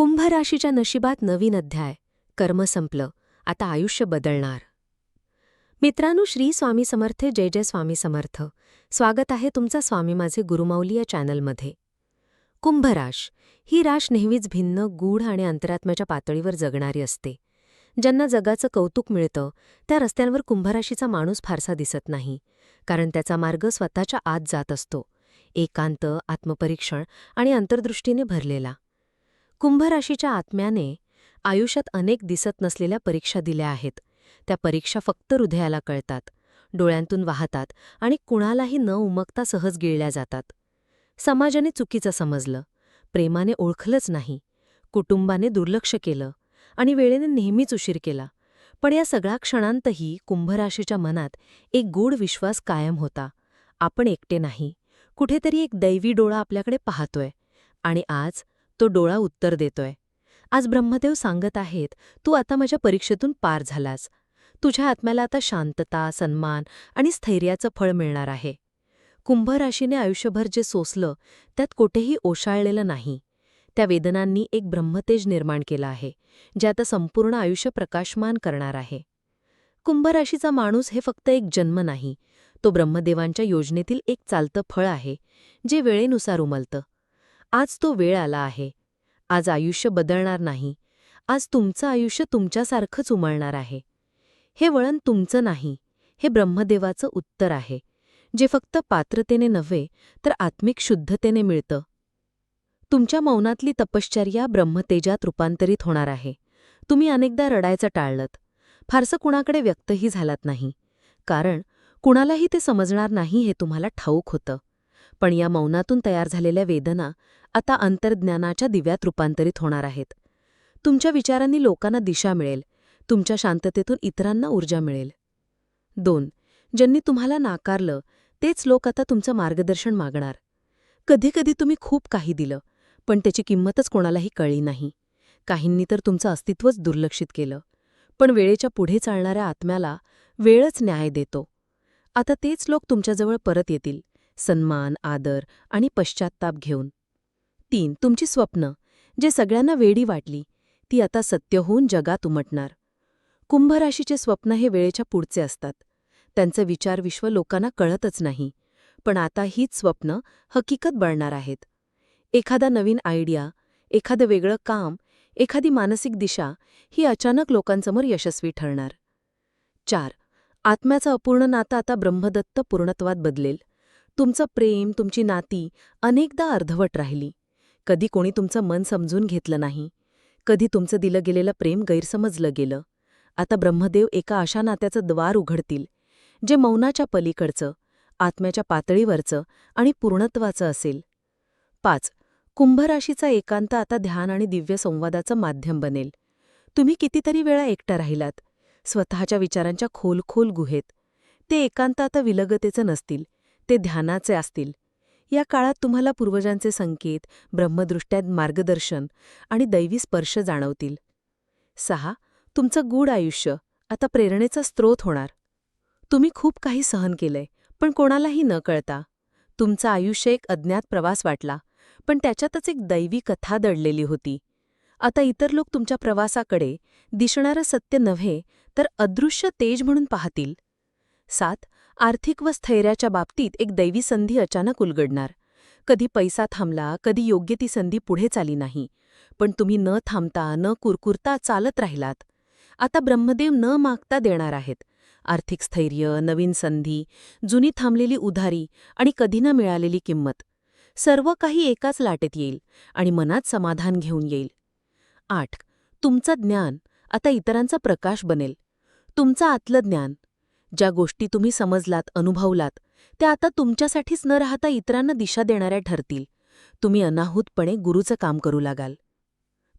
कुंभ राशीच्या नशिबात नवीन अध्याय. कर्म संपलं. आता आयुष्य बदलणार. मित्रांनो श्री स्वामी समर्थ जय जय स्वामी समर्थ. स्वागत आहे तुमचा स्वामी माझे गुरुमाऊली या चॅनलमध्ये. कुंभ राश ही राश नेहमीच भिन्न गूढ आणि अंतरात्म्याच्या पातळीवर जगणारी असते. ज्यांना जगाचं कौतुक मिळतं त्या रस्त्यांवर कुंभराशीचा माणूस फारसा दिसत नाही. कारण त्याचा मार्ग स्वतःच्या आत जात असतो. एकांत आत्मपरीक्षण आणि अंतर्दृष्टीने भरलेला. कुंभराशीच्या आत्म्याने आयुष्यात अनेक दिसत नसलेल्या परीक्षा दिल्या आहेत. त्या परीक्षा फक्त हृदयाला कळतात डोळ्यांतून वाहतात आणि कुणालाही न उमगता सहज गिळल्या जातात. समाजाने चुकीचं समजलं प्रेमाने ओळखलंच नाही कुटुंबाने दुर्लक्ष केलं आणि वेळेने नेहमीच उशीर केला. पण या सगळ्या क्षणांतही कुंभराशीच्या मनात एक गूढ विश्वास कायम होता. आपण एकटे नाही कुठेतरी एक दैवी डोळा आपल्याकडे पाहतोय आणि आज तो डोळा उत्तर देतोय. आज ब्रह्मदेव सांगत आहेत तू आता माझ्या परीक्षेतून पार झालास. तुझ्या आत्म्याला आता शांतता सन्मान आणि स्थैर्याचं फळ मिळणार आहे. कुंभ राशीने आयुष्यभर जे सोसलं त्यात कोठेही ओशाळलेलं नाही. त्या वेदनांनी एक ब्रह्मतेज निर्माण केलं आहे जे आता संपूर्ण आयुष्य प्रकाशमान करणार आहे. कुंभ राशीचा माणूस हे फक्त एक जन्म नाही तो ब्रह्मदेवांच्या योजनेतील एक चालतं फळ आहे जे वेळेनुसार उमलतं. आज तो वेळ आला आहे. आज आयुष्य बदलणार नाही. आज तुमचं आयुष्य तुमच्यासारखंच उमळणार आहे. हे वळण तुमचं नाही. हे ब्रह्मदेवाचं उत्तर आहे. जे फक्त पात्रतेने नव्हे तर आत्मिक शुद्धतेने मिळतं. तुमच्या मौनातली तपश्चर्या ब्रह्मतेजात रूपांतरित होणार आहे. तुम्ही अनेकदा रडायचं टाळलत. फारसं कुणाकडे व्यक्तही झालात नाही. कारण कुणालाही ते समजणार नाही हे तुम्हाला ठाऊक होतं. पण या मौनातून तयार झालेल्या वेदना आता अंतर्ज्ञानाच्या दिव्यात रूपांतरित होणार आहेत. तुमच्या विचारांनी लोकांना दिशा मिळेल तुमच्या शांततेतून इतरांना ऊर्जा मिळेल. दोन ज्यांनी तुम्हाला नाकारलं तेच लोक आता तुमचं मार्गदर्शन मागणार. कधीकधी तुम्ही खूप काही दिलं पण त्याची किंमतच कोणालाही कळली नाही. काहींनी तर तुमचं अस्तित्वच दुर्लक्षित केलं. पण वेळेच्या पुढे चालणाऱ्या आत्म्याला वेळच न्याय देतो. आता तेच लोक तुमच्याजवळ परत येतील. सन्मान आदर आणि पश्चात्ताप घेऊन. तीन तुमची स्वप्न जे सगळ्यांना वेडी वाटली ती आता सत्य होऊन जगात उमटणार. कुंभराशीचे स्वप्न हे वेळेच्या पुढचे असतात. त्यांचं विचारविश्व लोकांना कळतच नाही पण आता हीच स्वप्न हकीकत बनणार आहेत. एखादा नवीन आयडिया एखादं वेगळं काम एखादी मानसिक दिशा ही अचानक लोकांसमोर यशस्वी ठरणार. चार आत्म्याचं अपूर्ण नातं आता ब्रह्मदत्त पूर्णत्वात बदलेल. तुमचं प्रेम तुमची नाती अनेकदा अर्धवट राहिली. कधी कोणी तुमचं मन समजून घेतलं नाही. कधी तुमचं दिलं गेलेलं प्रेम गैरसमजलं गेलं. आता ब्रह्मदेव एका अशा नात्याचं द्वार उघडतील जे मौनाच्या पलीकडचं आत्म्याच्या पातळीवरचं आणि पूर्णत्वाचं असेल. पाच. कुंभराशीचा एकांत आता ध्यान आणि दिव्य संवादाचं माध्यम बनेल. तुम्ही कितीतरी वेळा एकटा राहिलात. स्वतःच्या विचारांच्या खोल खोल गुहेत. ते एकांत आता विलगतेचं नसतील. ते ध्यानाचे असतील. या काळात तुम्हाला पूर्वजांचे संकेत ब्रह्मदृष्ट्यात मार्गदर्शन आणि दैवी स्पर्श जाणवतील. सहा तुमचं गूढ आयुष्य आता प्रेरणेचा स्रोत होणार. तुम्ही खूप काही सहन केलंय पण कोणालाही न कळता. तुमचं आयुष्य एक अज्ञात प्रवास वाटला पण त्याच्यातच एक दैवी कथा दडलेली होती. आता इतर लोक तुमच्या प्रवासाकडे दिसणारं सत्य नव्हे तर अदृश्य तेज म्हणून पाहतील. सात आर्थिक व स्थैर्याच्या बाबतीत एक दैवी संधी अचानक उलगडणार. कधी पैसा थांबला कधी योग्य ती संधी पुढे चाली नाही. पण तुम्ही न थांबता न कुरकुरता चालत राहिलात. आता ब्रह्मदेव न मागता देणार आहेत. आर्थिक स्थैर्य नवीन संधी जुनी थांबलेली उधारी आणि कधी न मिळालेली किंमत. सर्व काही एकाच लाटेत येईल आणि मनात समाधान घेऊन येईल. आठ. तुमचं ज्ञान आता इतरांचा प्रकाश बनेल. तुमचं आतलं ज्ञान ज्या गोष्टी तुम्ही समजलात अनुभवलात त्या आता तुमच्यासाठीच न राहता इतरांना दिशा देणाऱ्या ठरतील. तुम्ही अनाहूतपणे गुरुचं काम करू लागाल.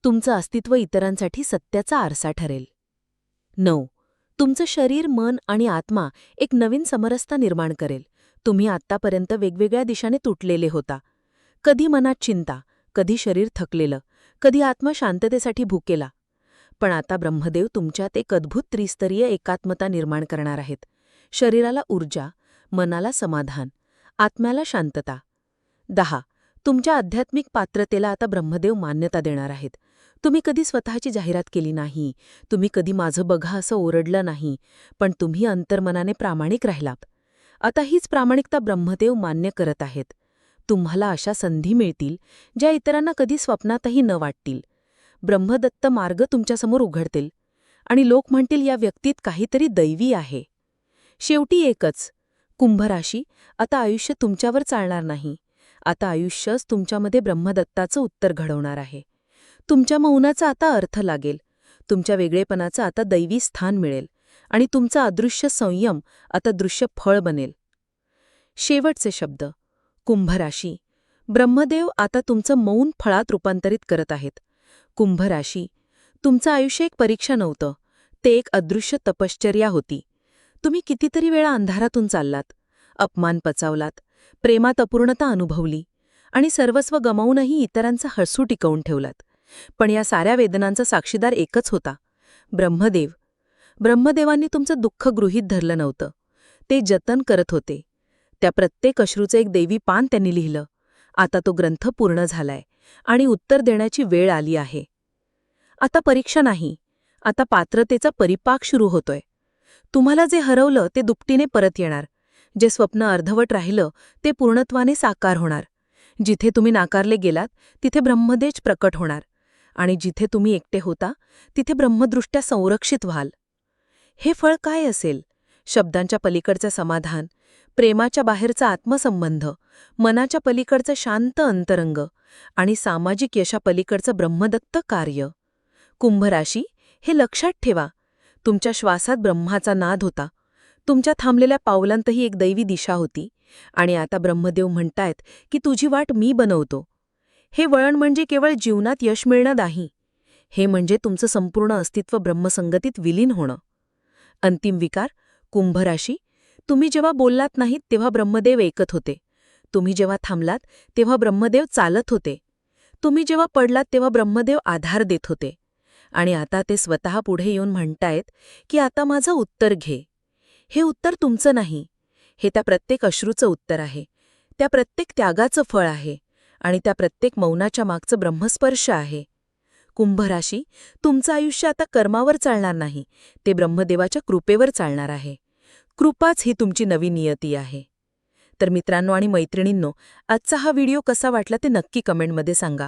तुमचं अस्तित्व इतरांसाठी सत्याचा आरसा ठरेल. नऊ. तुमचं शरीर मन आणि आत्मा एक नवीन समरसता निर्माण करेल. तुम्ही आत्तापर्यंत वेगवेगळ्या दिशाने तुटलेले होता. कधी मनात चिंता कधी शरीर थकलेलं कधी आत्मा शांततेसाठी भुकेला पण आता ब्रह्मदेव तुमच्यात एक अद्भुत त्रिस्तरीय एकात्मता निर्माण करणार आहेत. शरीराला ऊर्जा मनाला समाधान आत्म्याला शांतता. दहा. तुमच्या आध्यात्मिक पात्रतेला आता ब्रह्मदेव मान्यता देणार आहेत. तुम्ही कधी स्वतःची जाहिरात केली नाही तुम्ही कधी माझं बघा असं ओरडलं नाही पण तुम्ही अंतर्मनाने प्रामाणिक राहिलात. आता हीच प्रामाणिकता ब्रह्मदेव मान्य करत आहेत. तुम्हाला अशा संधी मिळतील ज्या इतरांना कधी स्वप्नातही न वाटतील. ब्रह्मदत्त मार्ग तुमच्यासमोर उघडतील. आणि लोक म्हणतील या व्यक्तीत काहीतरी दैवी आहे. शेवटी एकच कुंभराशी आता आयुष्य तुमच्यावर चालणार नाही. आता आयुष्यच तुमच्यामध्ये ब्रह्मदत्ताचं उत्तर घडवणार आहे. तुमच्या मौनाचा आता अर्थ लागेल. तुमच्या वेगळेपणाचं आता दैवी स्थान मिळेल. आणि तुमचा अदृश्य संयम आता दृश्य फळ बनेल. शेवटचे शब्द कुंभराशी. ब्रह्मदेव आता तुमचं मौन फळात रूपांतरित करत आहेत. कुंभराशी. तुमचं आयुष्य एक परीक्षा नव्हतं. ते एक अदृश्य तपश्चर्या होती. तुम्ही कितीतरी वेळा अंधारातून चाललात. अपमान पचावलात. प्रेमात अपूर्णता अनुभवली. आणि सर्वस्व गमावूनही इतरांचा हसू टिकवून ठेवलात. पण या साऱ्या वेदनांचा साक्षीदार एकच होता. ब्रह्मदेव. ब्रह्मदेवांनी तुमचं दुःख गृहीत धरलं नव्हतं. ते जतन करत होते. त्या प्रत्येक अश्रूचं एक देवी पान त्यांनी लिहिलं. आता तो ग्रंथ पूर्ण झालाय. आणि उत्तर देण्याची वेळ आली आहे. आता परीक्षा नाही. आता पात्रतेचा परिपाक सुरू होतोय. तुम्हाला जे हरवलं ते दुपटीने परत येणार. जे स्वप्न अर्धवट राहिलं ते पूर्णत्वाने साकार होणार. जिथे तुम्ही नाकारले गेलात तिथे ब्रह्मदेज प्रकट होणार. आणि जिथे तुम्ही एकटे होता तिथे ब्रह्मदृष्ट्या संरक्षित व्हाल. हे फळ काय असेल? शब्दांच्या पलीकडचं समाधान प्रेमाच्या बाहेरचा आत्मसंबंध मनाच्या पलीकडचं शांत अंतरंग आणि सामाजिक यशापलीकडचं ब्रह्मदत्त कार्य. कुंभराशी हे लक्षात ठेवा. तुमच्या श्वासात ब्रह्माचा नाद होता. तुमच्या थांबलेल्या पावलांतही एक दैवी दिशा होती. आणि आता ब्रह्मदेव म्हणतायत की तुझी वाट मी बनवतो. हे वळण म्हणजे केवळ जीवनात यश मिळणं नाही. हे म्हणजे तुमचं संपूर्ण अस्तित्व ब्रह्मसंगतीत विलीन होणं. अंतिम विकार कुंभराशी. तुम्ही जेव्हा बोललात नाहीत तेव्हा ब्रह्मदेव ऐकत होते. तुम्ही जेव्हा थांबलात तेव्हा ब्रह्मदेव चालत होते. तुम्ही जेव्हा पडलात तेव्हा ब्रह्मदेव आधार देत होते. आणि आता ते स्वतः पुढे येऊन म्हणतायत की आता माझं उत्तर घे. हे उत्तर तुमचं नाही. हे त्या प्रत्येक अश्रूचं उत्तर आहे. त्या प्रत्येक त्यागाचं फळ आहे. आणि त्या प्रत्येक मौनाच्या मागचं ब्रह्मस्पर्श आहे. कुंभराशी तुमचं आयुष्य आता कर्मावर चालणार नाही. ते ब्रह्मदेवाच्या कृपेवर चालणार आहे. कृपाच ही तुमची नवी नियती आहे. तर मित्रांनो आणि मैत्रिणींनो आजचा हा व्हिडिओ कसा वाटला ते नक्की कमेंटमध्ये सांगा.